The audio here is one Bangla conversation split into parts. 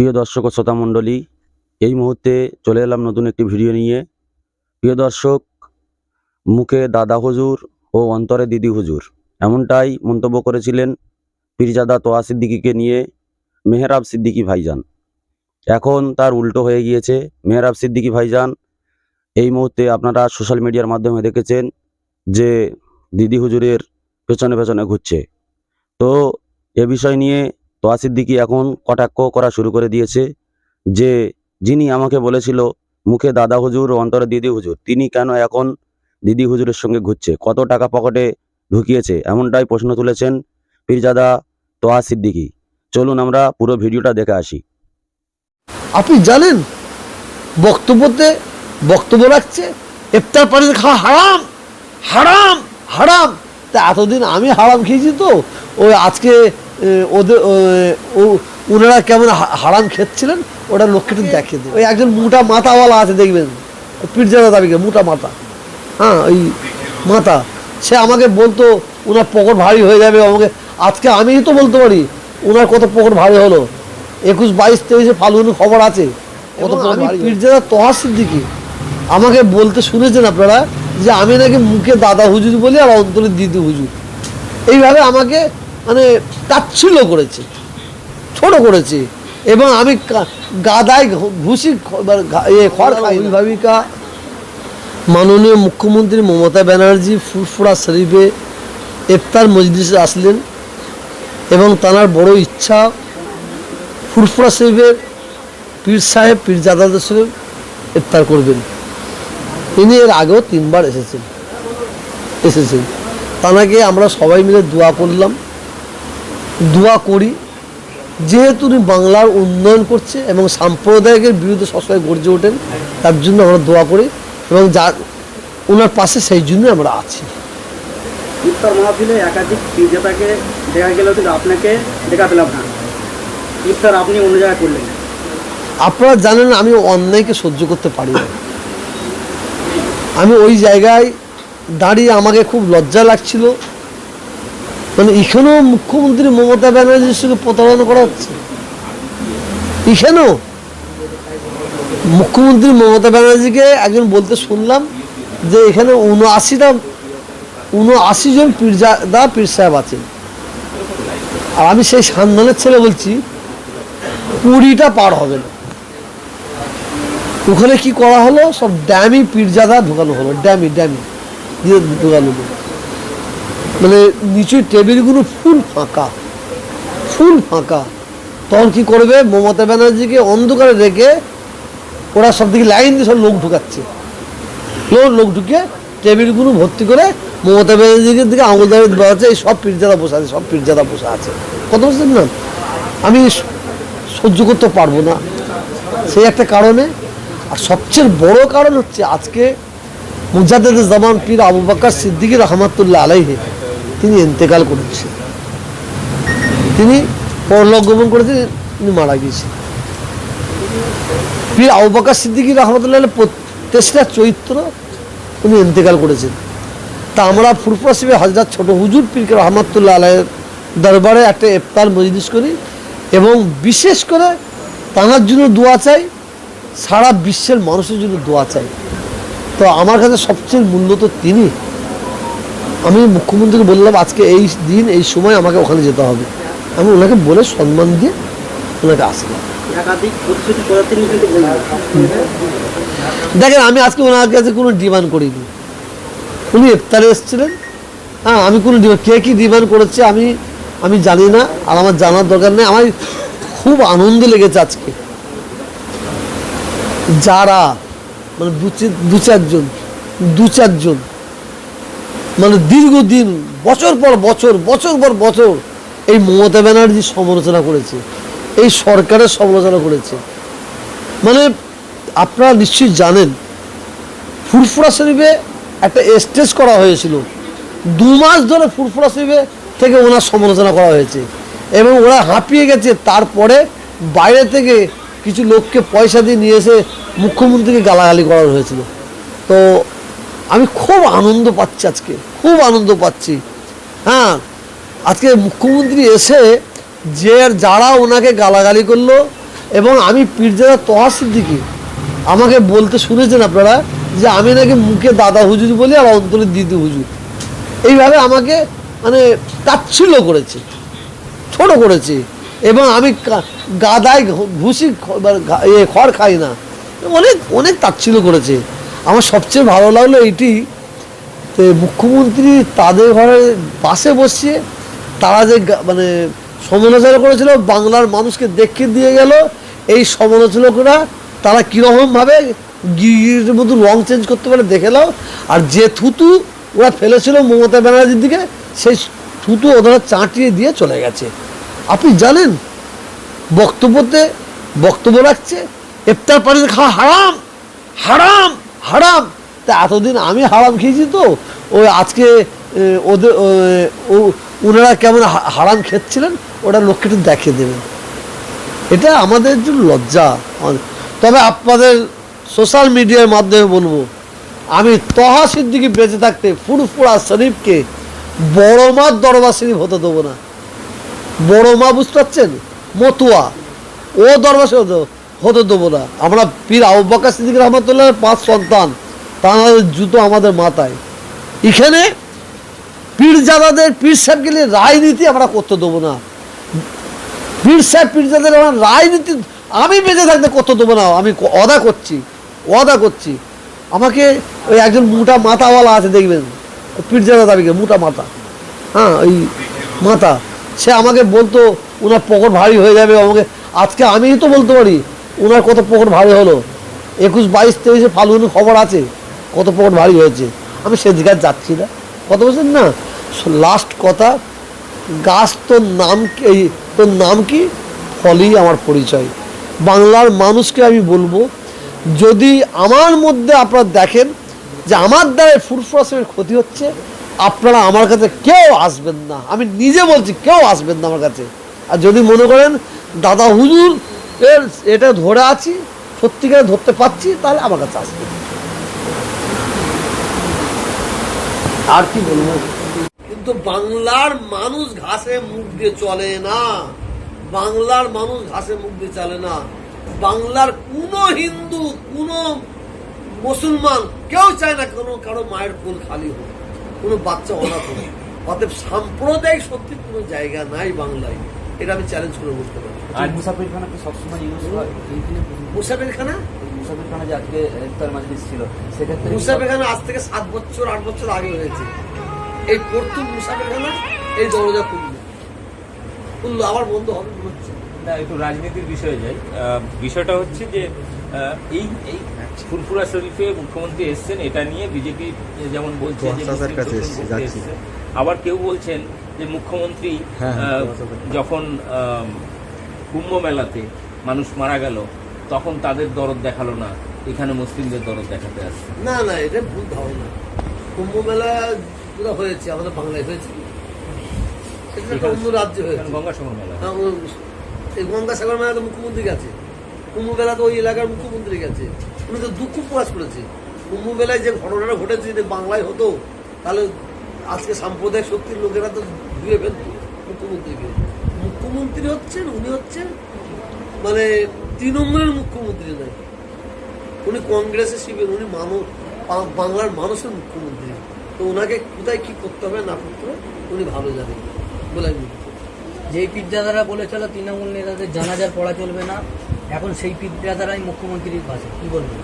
প্রিয় দর্শক ও শ্রোতা মণ্ডলী, এই মুহূর্তে চলে এলাম নতুন একটি ভিডিও নিয়ে। প্রিয় দর্শক, মুখে দাদা হুজুর ও অন্তরে দিদি হুজুর, এমনটাই মন্তব্য করেছিলেন পীরজাদা তোয়া সিদ্দিকিকে নিয়ে মেহরাব সিদ্দিকি ভাইজান। এখন তার উল্টো হয়ে গিয়েছে মেহরাব সিদ্দিকি ভাইজান। এই মুহূর্তে আপনারা সোশ্যাল মিডিয়ার মাধ্যমে দেখেছেন যে দিদি হুজুরের পেছনে পেছনে ঘুরছে। তো এ বিষয় নিয়ে তোয়া সিদ্দিকি এখন কটাক্ষ করা শুরু করে দিয়েছে যে যিনি আমাকে বলেছিল, মুখে দাদা হুজুর অন্তরে দিদি হুজুর, তিনি কেন এখন দিদি হুজুরের সঙ্গে ঘুরছে? কত টাকা পকেটে ঢুকিয়েছে? এমনটাই প্রশ্ন তুলেছেন পীরজাদা তোয়া সিদ্দিকি। চলুন আমরা পুরো ভিডিওটা দেখে আসি। আপনি জানেন, বক্তব্যতে বক্তব্য রাখছে, ইফতার পানি খাওয়া হারাম হারাম হারাম। তা এতদিন আমি হারাম খেয়েছি তো, ওই আজকে ওদের ওনারা কেমন হারাম খেচ্ছিলেন ওটা লোককে দেখে দিই ওই একজন মোটা মাথাওয়ালা আছে দেখবেন? পীরজাদা দাবিকে মোটা মাথা। হ্যাঁ ওই মাথা। সে আমাকে বলতো ওনার পকেট ভারী হয়ে যাবে আমাকে আজকে আমিই তো বলতে পারি ওনার কত পকেট ভারী হলো? একুশ বাইশ তেইশে ফাল্গুনের খবর আছে। কত আমি পীরজাদা তোহা সিদ্দিকি। আমাকে বলতে শুনেছেন আপনারা যে আমি নাকি মুখে দাদা হুজুর বলি আর অন্তরে দিদি হুজুর। এইভাবে আমাকে মানে তাচ্ছিল্য করেছে, ছোট করেছে। এবং আমি গাদায় ঘুষি মানে খড় খাই মাননীয় মুখ্যমন্ত্রী মমতা ব্যানার্জি, ফুরফুরা শরীফে ইফতার মজলিসে আসলেন এবং তার বড় ইচ্ছা ফুরফুরা শরীফের পীর সাহেব, পীরজাদাদের সঙ্গে ইফতার করবেন। তিনি এর আগেও তিনবার এসেছেন এসেছেন। তানাকে আমরা সবাই মিলে দোয়া করলাম। দোয়া করি। যেহেতু উনি বাংলার উন্নয়ন করছে এবং সাম্প্রদায়িকের বিরুদ্ধে সবসময় গর্জে ওঠেন তার জন্য আমরা দোয়া করি এবং যা ওনার পাশে সেই জন্য আমরা আছি। ইফতার মাহফিলে একাধিক বিজেতাকে দেখা গেলেও কিন্তু আপনাকে দেখা পেলাম না। ইফতার আপনি অন্য জায়গায় করলেন। আপনারা জানেন আমি অন্যায়কে সহ্য করতে পারি না। আমি ওই জায়গায় দাঁড়িয়ে আমাকে খুব লজ্জা লাগছিল। মানে এখানেও মুখ্যমন্ত্রী মমতা ব্যানার্জির সঙ্গে প্রতারণা করা হচ্ছে এখানেও মুখ্যমন্ত্রী মমতা ব্যানার্জিকে একজন বলতে শুনলাম যে এখানে উনআশিটা উনআশি জন পীরজাদা পীর সাহেব আছেন। আর আমি সেই সান্দানের ছেলে বলছি, কুড়িটা পার হবে না। ওখানে কি করা হলো? সব ড্যামি পীরজাদা ঢোকানো হলো, ড্যামি ড্যামি, দিয়ে ঢোকানো হলো। মানে নিচের টেবিলগুলো ফুল ফাঁকা ফুল ফাঁকা। তখন কি করবে? মমতা ব্যানার্জিকে অন্ধকারে রেখে ওরা সব দিকে লাইন দিয়ে সব লোক ঢুকাচ্ছে। লোক ঢুকে টেবিলগুলো ভর্তি করে মমতা ব্যানার্জিকে দিকে আঙুল দাঁড়িয়ে দেওয়া হচ্ছে এই সব পীরজাদা বসে আছে, সব পীরজাদা বসে আছে। কত বলছেন না? আমি সহ্য করতে পারব না। সেই একটা কারণে, আর সবচেয়ে বড় কারণ হচ্ছে আজকে মুজাদ্দেদ জামান পীর আবু বাক্কার সিদ্দিকী রহমাতুল্লাহ আলাইহে তিনি ইন্তেকাল করেছেন তিনি পরলোক গমন করেছেন তিনি মারা গিয়েছেন। পীর আবু বাক্কার সিদ্দিকী রহমতুল্লাহ আলাইহ প্রত- তেসরা চৈত্র উনি ইন্তেকাল করেছেন। তা আমরা শিবে হজরত ছোট হুজুর পীরকে রহমতুল্লাহ আলাইয়ের দরবারে একটা এফতার মজলিস করি এবং বিশেষ করে তাঁর জন্য দোয়া চাই, সারা বিশ্বের মানুষের জন্য দোয়া চাই। তো আমার কাছে সবচেয়ে মূল্য তো তিনি। আমি মুখ্যমন্ত্রীকে বললাম আজকে এই দিন এই সময় আমাকে ওখানে যেতে হবে। আমি ওনাকে বলে সম্মান দিয়ে ওনাকে আসলাম। দেখেন আমি আজকে ওনার কাছে কোনো ডিমান্ড করিনি। উনি ইফতারে এসেছিলেন। হ্যাঁ আমি কোনো ডিমান্ড কে কী ডিমান্ড করেছে আমি আমি জানি না আর আমার জানার দরকার নেই। আমার খুব আনন্দ লেগেছে আজকে। যারা মানে দু চারজন দু চারজন মানে দীর্ঘদিন, বছর পর বছর বছর পর বছর এই মমতা ব্যানার্জির সমালোচনা করেছে, এই সরকারের সমালোচনা করেছে। মানে আপনারা নিশ্চয়ই জানেন, ফুরফুরা শরীফে একটা স্টেজ করা হয়েছিল। দু মাস ধরে ফুরফুরা শরীফে থেকে ওনার সমালোচনা করা হয়েছে। এবং ওরা হাঁপিয়ে গেছে, তারপরে বাইরে থেকে কিছু লোককে পয়সা দিয়ে নিয়ে এসে মুখ্যমন্ত্রীকে গালাগালি করা হয়েছিল। তো আমি খুব আনন্দ পাচ্ছি আজকে। খুব আনন্দ পাচ্ছি। হ্যাঁ আজকে মুখ্যমন্ত্রী এসে যে যারা ওনাকে গালাগালি করল এবং আমি পীরজাদা তহা সিদ্দিকি, আমাকে বলতে শুনেছেন আপনারা যে আমি নাকি মুখে দাদা হুজুর বলি আর অন্তরে দিদি হুজুর। এইভাবে আমাকে মানে তাচ্ছিল্য করেছে, ছোট করেছে এবং আমি গাদায় ঘুষি মানে খড় খাই না। অনেক অনেক তাচ্ছিল্য করেছে। আমার সবচেয়ে ভালো লাগল এইটি তো মুখ্যমন্ত্রী তাদের ঘরে বাসে বসিয়ে তারা যে মানে সমালোচনা করেছিল, বাংলার মানুষকে দেখে দিয়ে গেল, এই সমালোচকরা তারা কীরকমভাবে গিরির মতো রং চেঞ্জ করতে পারে দেখে নাও। আর যে থুতু ওরা ফেলেছিল মমতা ব্যানার্জির দিকে, সেই থুতু ওরা চাঁটিয়ে দিয়ে চলে গেছে। আপনি জানেন, বক্তব্যতে বক্তব্য রাখছে, ইফতার পানিতে খাওয়া হারাম হারাম হারাম। তা এতদিন আমি হারাম খেয়েছি তো। ওই আজকে ওদের ওনারা কেমন হারাম খেচ্ছিলেন ওটা লোককে একটু দেখিয়ে দেবেন। এটা আমাদের জন্য লজ্জা। তবে আপনাদের সোশ্যাল মিডিয়ার মাধ্যমে বলব, আমি তহা সিদ্দিকি বেঁচে থাকতে ফুরফুরা শরীফকে বড় মার দরবার শরীফ হতে দেবো না। বড় মা বুঝতে পারছেন? মতুয়া। ও দরবার শরীফ হতে- দেবো না। আমরা পীর আউবাকা সিদ্দিক রহমতুল্লাহ পাঁচ সন্তান। তাদের জুতো আমাদের মাথায়। এখানে পীরজাদাদের, পীর সাহেবকে নিয়ে রাজনীতি আমরা করতে দেবো না। পীর সাহেব পীরজাদের আমার রাজনীতি, আমি বেঁচে থাকতে করতে দেবো না, আমি অদা করছি অদা করছি। আমাকে ওই একজন মোটা মাথাওয়ালা আছে, দেখবেন, পীরজাদা দাবিকে মোটা মাথা। হ্যাঁ ওই মাথা। সে আমাকে বলতো, ওনার পকট ভারী হয়ে যাবে, আমাকে আজকে আমিই তো বলতে পারি, ওনার কত পকট ভারী হলো? একুশ বাইশ তেইশে ফাল্গুন খবর আছে। কত পকট ভারী হয়েছে। আমি সেদিকে যাচ্ছি না। কত বলছেন না? লাস্ট কথা, গাছ তোর নাম কি তোর নাম কি? ফলই আমার পরিচয়। বাংলার মানুষকে আমি বলব, যদি আমার মধ্যে আপনারা দেখেন যে আমার দ্বারা ফুরফুরাসের ক্ষতি হচ্ছে, আপনারা আমার কাছে কেউ আসবেন না। আমি নিজে বলছি, কেউ আসবেন না আমার কাছে। আর যদি মনে করেন, দাদা হুজুর, এর এটা ধরে আছি, সত্যিকারে ধরতে পারছি, তাহলে আমার কাছে আসবেন আর কি বলব? কিন্তু বাংলার মানুষ ঘাসে মুখ দিয়ে চলে না। বাংলার মানুষ ঘাসে মুখ দিয়ে চলে না। বাংলার কোনো হিন্দু কোনো মুসলমান কেউ চায় না কোনো কারও মায়ের কোল খালি হোক কোনো বাচ্চা অনাথ হোক। অতএব সাম্প্রদায়িক শক্তির কোনো জায়গা নাই বাংলায়। এটা আমি চ্যালেঞ্জ করে বলতে পারি। আর মুসাফিরখানা কি সবসময় ইউজ হয়? এইখানে মুসাফের খানা যে আজকে ইফতার মাজলিস ছিল সেক্ষেত্রে মুসাফের আজ থেকে সাত বছর আট বছর আগে হয়েছে। এই প্রথম মুসাফের খানা এই দরজা খুললো খুললো আবার বন্ধ হবে হচ্ছে না একটু রাজনীতির বিষয়ে যাই। বিষয়টা হচ্ছে যে এই এই ফুরফুরা শরীফে মুখ্যমন্ত্রী এসছেন এটা নিয়ে বিজেপি যেমন বলছে। আবার কেউ বলছেন যে মুখ্যমন্ত্রী হ্যাঁ, আহ, যখন আহ, কুম্ভ মেলাতে মানুষ মারা গেল তখন তাদের দরদ দেখাল না এখানে মুসলিমদের দরদ দেখাতে আসছে। না না এটা ভুল ধারণা। কুম্ভ মেলা যেটা হয়েছে আমাদের বাংলায় হয়েছে। অন্য রাজ্যে হয়েছে। গঙ্গাসাগর মেলা। হ্যাঁ, এই গঙ্গাসাগর মেলা তো মুখ্যমন্ত্রী গেছে। কুম্ভ মেলা তো ওই এলাকার মুখ্যমন্ত্রী গেছে। উনি তো দুঃখ প্রকাশ করেছে। কুম্ভ মেলায় যে ঘটনাটা ঘটেছে যদি বাংলায় হতো তাহলে আজকে সাম্প্রদায়িক শক্তির লোকেরা তো ধুয়ে ফেলত মুখ্যমন্ত্রীকে। মুখ্যমন্ত্রী হচ্ছেন উনি হচ্ছেন মানে তৃণমূলের মুখ্যমন্ত্রী নয় উনি কংগ্রেসের শিবির উনি মানুষ বাংলার মানুষের মুখ্যমন্ত্রী। তো ওনাকে কোথায় কি করতে হবে না করতে হবে উনি ভালো জানেন। বলে আমি। যেই পিজ্জাদারা বলেছিল তৃণমূল নেতাদের জানাজার পড়া চলবে না এখন সেই পিজ্জাদারাই মুখ্যমন্ত্রীর পাশে। কি বলবেন?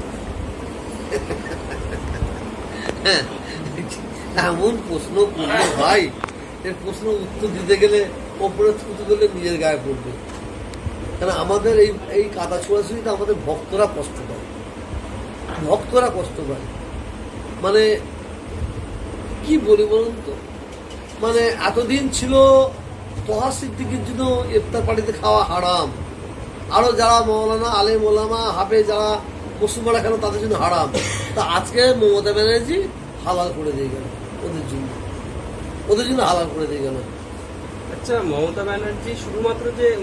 এমন প্রশ্ন করল ভাই এর প্রশ্ন উত্তর দিতে গেলে ওপরে থুতু করলে নিজের গায়ে পড়বে। কারণ আমাদের এই এই কাদা ছোড়াছুড়িতে আমাদের ভক্তরা কষ্ট পায়। ভক্তরা কষ্ট পায়। মানে কি বলি বলুন তো? মানে এতদিন ছিল তহা সিদ্দিকির জন্য ইফতার পার্টিতে খাওয়া হারাম। আরও যারা মৌলানা, আলে মোলামা হাফে যারা মুসলমানরা কেন তাদের জন্য হারাম। তা আজকে মমতা ব্যানার্জি হালাল করে দিয়ে গেল ওদের জন্য। ওদের জন্য হালাল করে দিয়ে গেল। আচ্ছা মমতা ব্যানার্জি শুধুমাত্র যে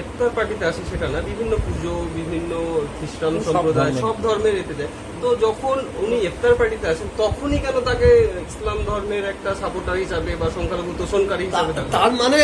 ইফতার পার্টিতে আসে সেটা না বিভিন্ন পুজো বিভিন্ন খ্রিস্টান সম্প্রদায় সব ধর্মের এতে দেয় তো যখন উনি ইফতার পার্টিতে আসেন তখনই কেন তাকে ইসলাম ধর্মের একটা সাপোর্টার হিসাবে বা সংখ্যালঘু তোষণকারী হিসাবে? তার মানে